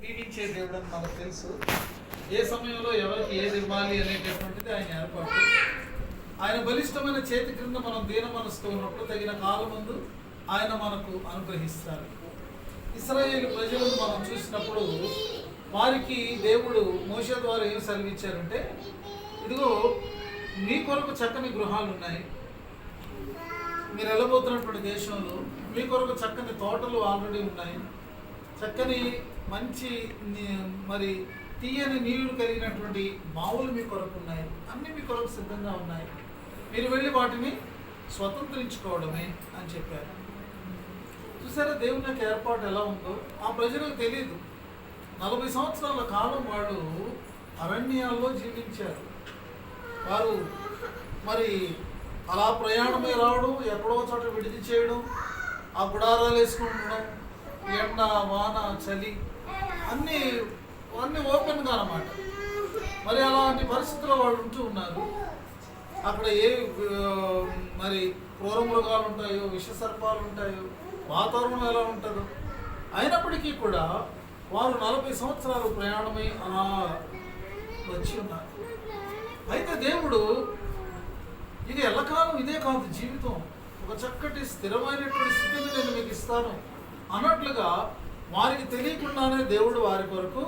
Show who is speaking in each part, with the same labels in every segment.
Speaker 1: దీవించే దేవుడు అని మనకు తెలుసు. ఏ సమయంలో ఎవరికి ఏది ఇవ్వాలి అనేటటువంటిది ఆయన ఏర్పాటు ఆయన బలిష్టమైన చేతి క్రింద మనం దీన మనసుతో ఉన్నప్పుడు తగిన కాలం ముందు ఆయన మనకు అనుగ్రహిస్తారు. ఇస్రాయేల్ ప్రజలను మనం చూసినప్పుడు వారికి దేవుడు మోస ద్వారా ఏం సెలవిచ్చారంటే ఇదిగో మీ కొరకు చక్కని గృహాలు ఉన్నాయి. మీరు వెళ్ళబోతున్నటువంటి దేశంలో మీ కొరకు చక్కని తోటలు ఆల్రెడీ ఉన్నాయి. చక్కని మంచి మరి తీయని నీళ్ళు కలిగినటువంటి బావులు మీ కొరకు ఉన్నాయి. అన్నీ మీ కొరకు సిద్ధంగా ఉన్నాయి. మీరు వెళ్ళి వాటిని స్వతంత్రించుకోవడమే అని చెప్పారు. చూసారా దేవుని యొక్క ఏర్పాటు ఎలా ఉందో? ఆ ప్రజలకు తెలియదు నలభై సంవత్సరాల కాలం వాళ్ళు అరణ్యాల్లో జీవించారు. వారు మరి అలా ప్రయాణమై రావడం ఎక్కడో చోట విడిది చేయడం ఆ గుడారాలు వేసుకుంటడం ఎండ వాన చలి అన్నీ అన్నీ ఓపెన్గా అన్నమాట మరి అలాంటి పరిస్థితుల్లో వాళ్ళు ఉంటూ ఉన్నారు. అక్కడ ఏ మరి క్రూర మృగాలు ఉంటాయో విష సర్పాలు ఉంటాయో వాతావరణం ఎలా ఉంటుందో. అయినప్పటికీ కూడా వారు నలభై సంవత్సరాలు ప్రయాణమై అలా వచ్చి ఉన్నారు. అయితే దేవుడు ఇది ఎల్లకాలం ఇదే కాదు జీవితం. ఒక చక్కటి స్థిరమైనటువంటి స్థితిని నేను మీకు ఇస్తాను అన్నట్లుగా వారికి తెలియకుండానే దేవుడు వారి కొరకు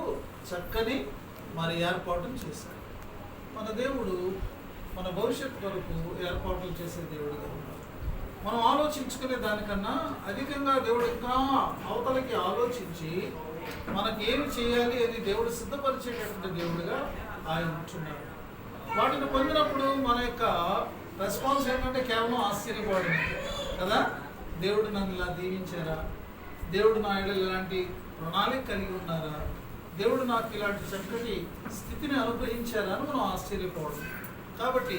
Speaker 1: చక్కని మరి ఏర్పాటు చేశాడు. మన దేవుడు మన భవిష్యత్తు కొరకు ఏర్పాట్లు చేసే దేవుడుగా ఉన్నాడు. మనం ఆలోచించుకునే దానికన్నా అధికంగా దేవుడు ఇంకా అవతలకి ఆలోచించి మనకి ఏమి చేయాలి అని దేవుడు సిద్ధపరిచేటటువంటి దేవుడిగా ఆయన ఉంటున్నాడు. వాటిని పొందినప్పుడు మన యొక్క రెస్పాన్స్ ఏంటంటే కేవలం ఆశ్చర్యపోవడం కదా? దేవుడు నన్ను ఇలా దీవించారా? దేవుడు నా ఎడల ఇలాంటి ప్రణాళిక కలిగి ఉన్నారా? దేవుడు నాకు ఇలాంటి చక్కటి స్థితిని అనుగ్రహించారా అని మనం ఆశ్చర్యపోవడం. కాబట్టి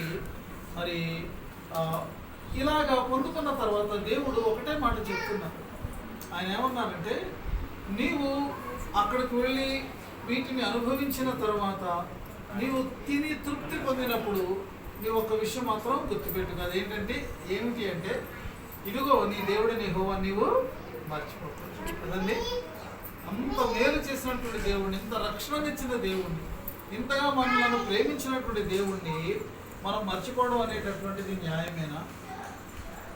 Speaker 1: మరి ఇలాగా పొందుకున్న తర్వాత దేవుడు ఒకటే మాట చెప్తున్నారు. ఆయన ఏమన్నారంటే నీవు అక్కడికి వెళ్ళి వీటిని అనుభవించిన తర్వాత నీవు తిని తృప్తి పొందినప్పుడు నీవు ఒక విషయం మాత్రం గుర్తుపెట్టుకు. అదేంటంటే ఏమిటి అంటే ఇదిగో నీ దేవుడు నీ హోవా నీవు మర్చిపోకూడదు కదండి అంత మేలు చేసినటువంటి దేవుడిని ఇంత రక్షణనిచ్చిన దేవుణ్ణి ఇంతగా మనల్ని ప్రేమించినటువంటి దేవుణ్ణి మనం మర్చిపోవడం అనేటటువంటిది న్యాయమేనా?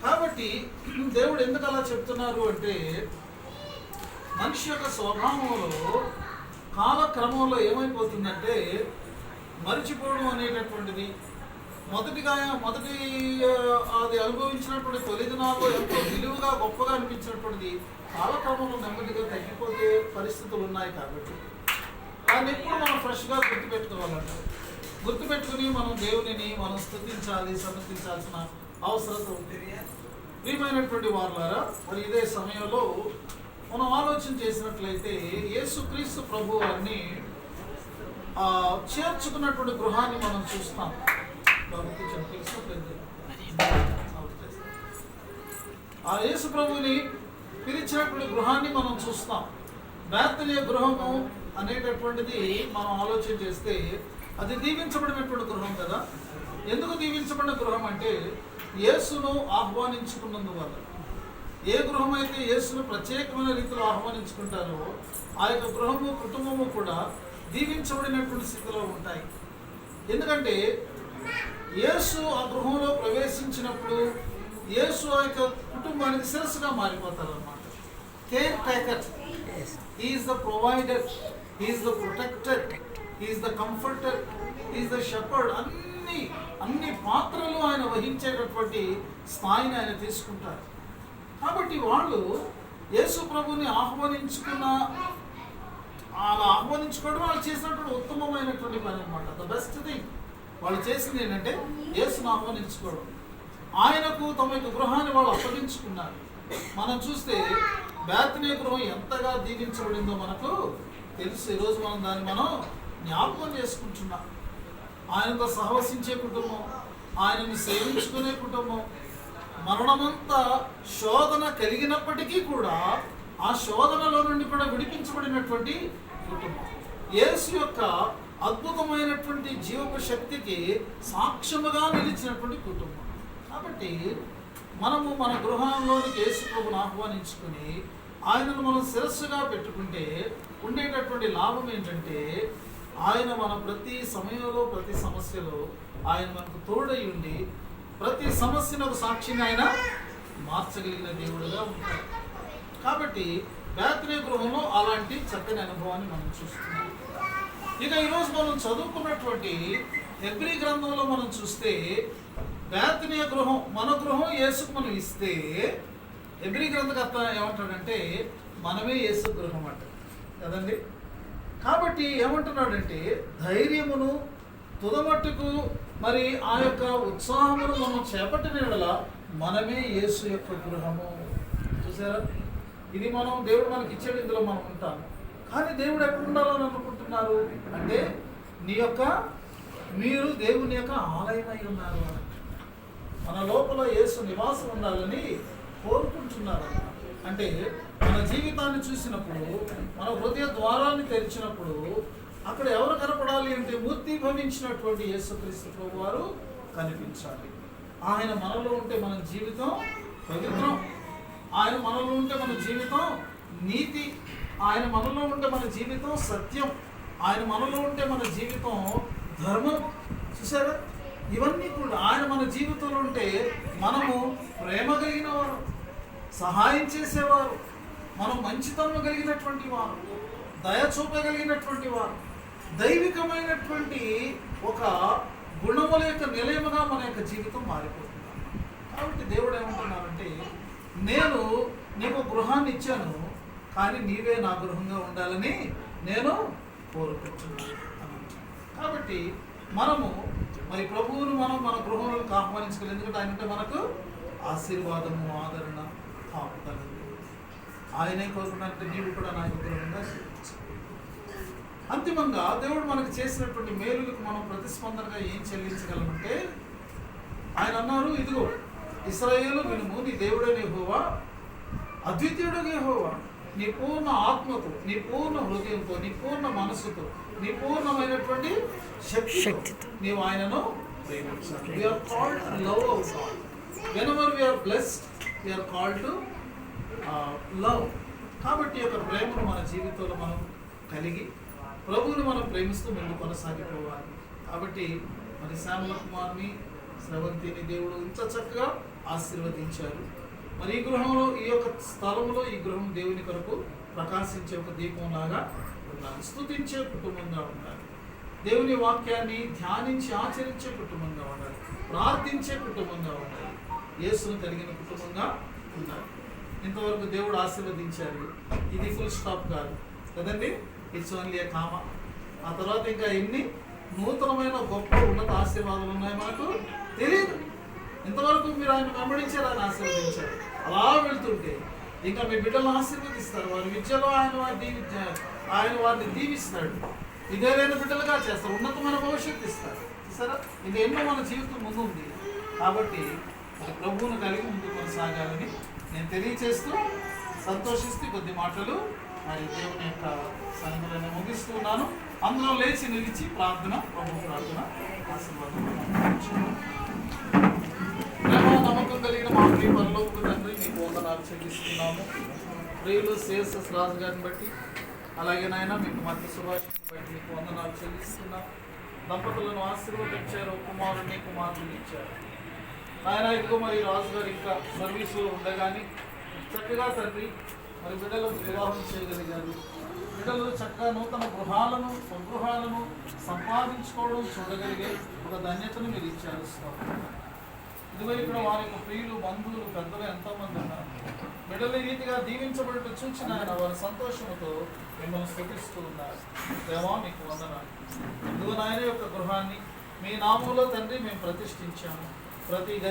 Speaker 1: కాబట్టి దేవుడు ఎందుకు అలా చెప్తున్నారు అంటే మనిషి యొక్క స్వభావంలో కాలక్రమంలో ఏమైపోతుందంటే మరిచిపోవడం అనేటటువంటిది. మొదటిగా మొదటి అది అనుభవించినటువంటి తొలిదినాల్లో ఎంతో విలువగా గొప్పగా అనిపించినటువంటిది కాలక్రమంలో నెమ్మదిగా తగ్గిపోతే పరిస్థితులు ఉన్నాయి కాబట్టి. దాన్ని ఎప్పుడు మనం ఫ్రెష్గా గుర్తుపెట్టుకోవాలంట. గుర్తుపెట్టుకుని మనం దేవునిని మనం స్థుతించాలి సమర్థించాల్సిన అవసరం ఉంది ప్రియమైనటువంటి వారులారా మరి ఇదే సమయంలో మనం ఆలోచన చేసినట్లయితే యేసుక్రీస్తు ప్రభు అన్ని చేర్చుకున్నటువంటి గృహాన్ని మనం చూస్తాం. ఆ యేసు ప్రభుని పిలిచినటువంటి గృహాన్ని మనం చూస్తాం. బేతనీయ గృహము అనేటటువంటిది మనం ఆలోచన చేస్తే అది దీవించబడినటువంటి గృహం కదా? ఎందుకు దీవించబడిన గృహం అంటే యేసును ఆహ్వానించుకున్నందువల్ల. ఏ గృహం అయితే యేసును ప్రత్యేకమైన రీతిలో ఆహ్వానించుకుంటారో ఆ యొక్క గృహము కుటుంబము కూడా దీవించబడినటువంటి స్థితిలో ఉంటాయి. ఎందుకంటే యేసు ఆ గృహంలో ప్రవేశించినప్పుడు యేసు ఆ యొక్క కుటుంబానికి శిరస్సుగా మారిపోతారనమాట caretaker is the provider is the protector is the comforter is the shepherd అన్ని అన్ని పాత్రలు ఆయన వహించేటటువంటి స్థాయిని ఆయన తీసుకుంటారు. కాబట్టి వాళ్ళు యేసు ప్రభుని ఆహ్వానించుకున్న అలా ఆహ్వానించుకోవడం వాళ్ళు చేసినటువంటి ఉత్తమమైనటువంటి పని అనమాట ద బెస్ట్ థింగ్ వాళ్ళు చేసింది ఏంటంటే యేసును ఆహ్వానించుకోవడం ఆయనకు తమ యొక్క గృహాన్ని వాళ్ళు అప్పగించుకున్నారు. మనం చూస్తే బ్యాత్నే గృహం ఎంతగా దీవించబడిందో మనకు తెలుసు. ఈరోజు మనం దాన్ని మనం జ్ఞాపకం చేసుకుంటున్నాం. ఆయనతో సహవసించే కుటుంబం ఆయనను సేవించుకునే కుటుంబం మరణమంతా శోధన కలిగినప్పటికీ కూడా ఆ శోధనలో నుండి కూడా విడిపించబడినటువంటి కుటుంబం. యేసు యొక్క అద్భుతమైనటువంటి జీవపు శక్తికి సాక్ష్యముగా నిలిచినటువంటి కుటుంబం. కాబట్టి మనము మన గృహంలోనికి యేసు ప్రభుని ఆహ్వానించుకుని ఆయనను మనం శిరస్సుగా పెట్టుకుంటే ఉండేటటువంటి లాభం ఏంటంటే ఆయన మన ప్రతి సమయంలో ప్రతి సమస్యలో ఆయన మనకు తోడై ఉండి ప్రతి సమస్యను ఒక సాక్షిని ఆయన మార్చగలిగిన దేవుడుగా ఉంటాడు. కాబట్టి బేతనీ గృహంలో అలాంటి చక్కని అనుభవాన్ని మనం చూస్తున్నాం. ఇక ఈరోజు మనం చదువుకున్నటువంటి ఎబ్రి గ్రంథంలో మనం చూస్తే బేతనీయ గృహం మన గృహం యేసుకు మనం ఇస్తే ఎబ్రి గ్రంథకర్త ఏమంటాడంటే మనమే యేసు గృహం అంట. కదండి? కాబట్టి ఏమంటున్నాడంటే ధైర్యమును తుదమట్టుకు మరి ఆ యొక్క ఉత్సాహమును మనం చేపట్టిన మనమే యేసు యొక్క గృహము. చూసారా? ఇది మనం దేవుడు మనకి ఇచ్చాడు ఇందులో మనం ఉంటాం కానీ దేవుడు ఎక్కడ ఉండాలని అనుకుంటున్నారు అంటే నీ యొక్క మీరు దేవుని యొక్క ఆలయమై ఉన్నారు అని. మన లోపల యేసు నివాసం ఉండాలని కోరుకుంటున్నారు. అంటే మన జీవితాన్ని చూసినప్పుడు మన హృదయ ద్వారాన్ని తెరిచినప్పుడు అక్కడ ఎవరు కనపడాలి అంటే మూర్తి భవించినటువంటి యేసుక్రీస్తు ప్రభు వారు కనిపించాలి. ఆయన మనలో ఉంటే మన జీవితం పవిత్రం. ఆయన మనలో ఉంటే మన జీవితం నీతి. ఆయన మనలో ఉంటే మన జీవితం సత్యం. ఆయన మనలో ఉంటే మన జీవితం ధర్మం. చూసారా ఇవన్నీ కూడా ఆయన మన జీవితంలో ఉంటే మనము ప్రేమ కలిగిన వారు సహాయం చేసేవారు మనం మంచితనం కలిగినటువంటి వారు దయ చూపగలిగినటువంటి వారు దైవికమైనటువంటి ఒక గుణముల యొక్క నిలయముగా మన యొక్క జీవితం మారిపోతుంది. కాబట్టి దేవుడు ఏమంటున్నారంటే నేను నీకు గృహాన్ని ఇచ్చాను కానీ నీవే నా గృహంగా ఉండాలని నేను కోరుకుంటున్నాను పెట్టున్నారు కాబట్టి మనము మరి ప్రభువును మనం మన గృహంలోకి ఆహ్వానించగలం. ఎందుకంటే ఆయనంటే మనకు ఆశీర్వాదము ఆదరణ కాపుదల ఆయనే కోరుకున్నట్టు నీవు కూడా నా యొక్క గృహంగా అంతిమంగా దేవుడు మనకు చేసినటువంటి మేలులకు మనం ప్రతిస్పందనగా ఏం చెల్లించగలమంటే ఆయన అన్నారు ఇదిగో ఇస్రాయేలు వినుము నీ దేవుడనే హోవా అద్వితీయుడు హోవా నీ పూర్ణ ఆత్మతో నీ పూర్ణ హృదయంతో నీ పూర్ణ మనసుతో నీ పూర్ణమైనటువంటి శక్తి
Speaker 2: శక్తితో.
Speaker 1: నీవు ఆయనను to uh, love. కాబట్టి యొక్క ప్రేమను మన జీవితంలో మనం కలిగి ప్రభువుని మనం ప్రేమిస్తూ ముందు కొనసాగిపోవాలి. కాబట్టి మరి శ్యామల కుమార్ని స్రవంతిని దేవుడు ఇంత చక్కగా ఆశీర్వదించారు మరి ఈ గృహంలో ఈ యొక్క స్థలంలో ఈ గృహం దేవుని కొరకు ప్రకాశించే ఒక దీపంలాగా ఉండాలి. స్థుతించే కుటుంబంగా ఉండాలి. దేవుని వాక్యాన్ని ధ్యానించి ఆచరించే కుటుంబంగా ఉండాలి. ప్రార్థించే కుటుంబంగా ఉండాలి. యేసును కలిగిన కుటుంబంగా ఉండాలి. ఇంతవరకు దేవుడు ఆశీర్వదించారు. ఇది ఫుల్ స్టాప్ కాదు. కదండి? ఇట్స్ ఓన్లీ ఏ కామ ఆ తర్వాత ఇంకా ఎన్ని? నూతనమైన గొప్ప ఉన్నత ఆశీర్వాదాలు ఉన్నాయి మనకు తెలియదు ఇంతవరకు మీరు ఆయన వెంబడించారు ఆయన ఆశీర్వదించారు. అలా వెళ్తుంటే ఇంకా మీ బిడ్డలను ఆశీర్వదిస్తారు. వారి విద్యలో ఆయన వారి ఆయన వారిని దీవిస్తాడు. ఇదేదైనా బిడ్డలుగా చేస్తారు. ఉన్నతమైన భవిష్యత్తు ఇస్తారు. సరే ఇది ఎన్నో మన జీవితం ముందు ఉంది కాబట్టి మరి ప్రభువును కలిగి ముందు కొనసాగాలని నేను తెలియచేస్తూ సంతోషిస్తూ కొద్ది మాటలు మరి దేవుని యొక్క సన్నిధిలో ముగిస్తూ ఉన్నాను. అందులో లేచి నిలిచి ప్రార్థన ప్రభు ప్రార్థన ఆశీర్వాదం కలిగిన మా ప్రియ పరలోక తండ్రి మీకు వందనాలు చెల్లిస్తున్నాము ప్రియులు సిఎస్ఎస్ రాజు గారిని బట్టి అలాగే నాయన మీకు మధ్య సుభాషిని బట్టి మీకు వందనాలు చెల్లిస్తున్నాం. దంపతులను ఆశీర్వదించారు కుమారుని కుమారుని ఇచ్చారు. ఆయన ఇదిగో మరి రాజు గారు ఇంకా సర్వీసులో ఉండగానే చక్కగా తండ్రి మరి బిడ్డలకు వివాహం చేయగలిగారు. బిడ్డలు చక్కగా నూతన గృహాలను స్వగృహాలను సంపాదించుకోవడం చూడగలిగే ఒక ధన్యతను మీరు ఇచ్చారు. స్వామి. ఇదిగో ఇక్కడ వారి యొక్క ప్రియులు బంధువులు పెద్దలు ఎంతో మంది ఉన్నారు. బిడ్డలు రీతిగా దీవించబడుతూ చూసిన ఆయన వారి సంతోషంతో మిమ్మల్ని స్థుతిస్తూ ఉన్నారు. దేవా మీకు వందనాలు. ఇదిగో నాయన యొక్క గృహాన్ని మీ నామంలో తండ్రి మేము ప్రతిష్ఠించాము. ప్రతి